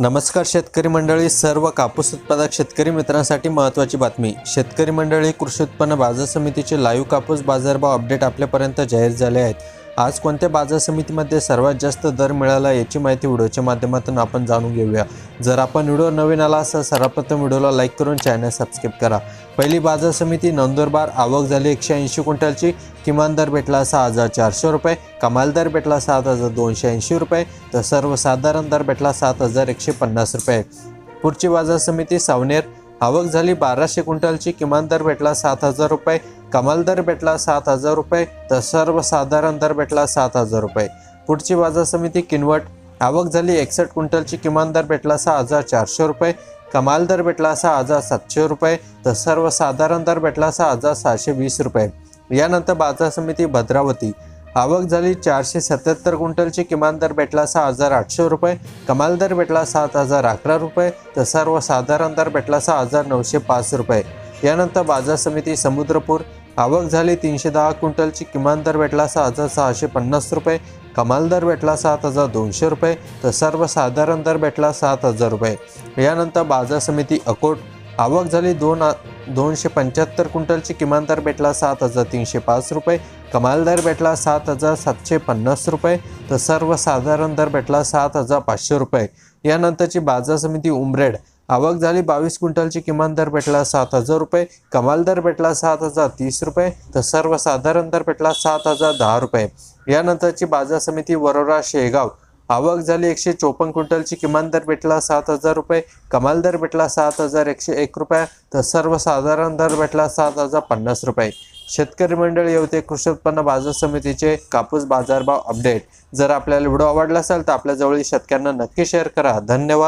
नमस्कार शेतकरी मंडळी सर्व कापूस उत्पादक शेतकरी मित्रांसाठी महत्त्वाची बातमी. शेतकरी मंडळी कृषी उत्पन्न बाजार समितीचे लाईव्ह कापूस बाजारभाव अपडेट आपल्यापर्यंत जाहीर झाले आहेत. आज कोणत्या बाजार समितीमध्ये सर्वात जास्त दर मिळाला याची माहिती व्हिडिओच्या माध्यमातून आपण जाणून घेऊया. जर आपण व्हिडिओ नवीन आला असेल सर्वप्रथम व्हिडिओला लाईक करून चॅनल सबस्क्राईब करा. पहिली बाजार समिती नंदुरबार आवक झाली एकशे ऐंशी क्विंटलची. किमान दर भेटला सहा हजार चारशे रुपये कमाल दर भेटला सात हजार दोनशे ऐंशी रुपये तर सर्वसाधारण दर भेटला सात हजार एकशे पन्नास रुपये. पुढची बाजार समिती सावनेर आवक झाली बाराशे क्विंटलची किमान दर भेटला सात हजार रुपये कमाल दर भेटला सात हजार रुपये तर सर्वसाधारण दर भेटला सात हजार रुपये. पुढची बाजार समिती किनवट आवक झाली एकसष्ट क्विंटलची किमान दर भेटला सहा हजार चारशे रुपये कमाल दर भेटला सहा हजार सातशे रुपये तर सर्वसाधारण दर भेटला सहा हजार सहाशे वीस रुपये. यानंतर बाजार समिती भद्रावती आवक झाली चारशे सत्याहत्तर क्विंटलची. किमान दर भेटला सहा हजार आठशे रुपये. कमाल दर भेटला सात हजार अकरा रुपये. तर सर्वसाधारण दर भेटला सहा हजार नऊशे पाच रुपये. यानंतर बाजार समिती समुद्रपूर. आवक झाली तीनशे दहा क्विंटलची. किमान दर भेटला सहा हजार सहाशे पन्नास रुपये. कमाल दर भेटला सात हजार दोनशे रुपये. तर सर्वसाधारण दर भेटला सात हजार रुपये. यानंतर बाजार समिती अकोट. आवक झाली दोन दोनशे पंच्याहत्तर क्विंटलची किमान दर भेटला सात हजार तीनशे पाच रुपये. कमाल दर भेटला सात हजार सातशे पन्नास रुपये. तर सर्वसाधारण दर भेटला सात हजार पाचशे रुपये. यानंतरची बाजार समिती उमरेड. आवक झाली बावीस क्विंटलची किमान दर भेटला सात हजार रुपये. कमाल दर भेटला सात हजार तीस रुपये. तर सर्वसाधारण दर भेटला सात हजार दहा रुपये. यानंतरची बाजार समिती वरोरा शेगाव. आवक झाली एकशे चोपन्न क्विंटलची किमान दर भेटला सात हजार रुपये कमाल दर भेटला सात हजार एकशे एक रुपये तर सर्वसाधारण दर भेटला सात हजार पन्नास रुपये. शेतकरी मंडळ येवते कृषी उत्पन्न बाजार समितीचे कापूस बाजारभाव अपडेट जर आपल्याला व्हिडिओ आवडला असेल तर आपल्या जवळील शेतकऱ्यांना नक्की शेअर करा. धन्यवाद.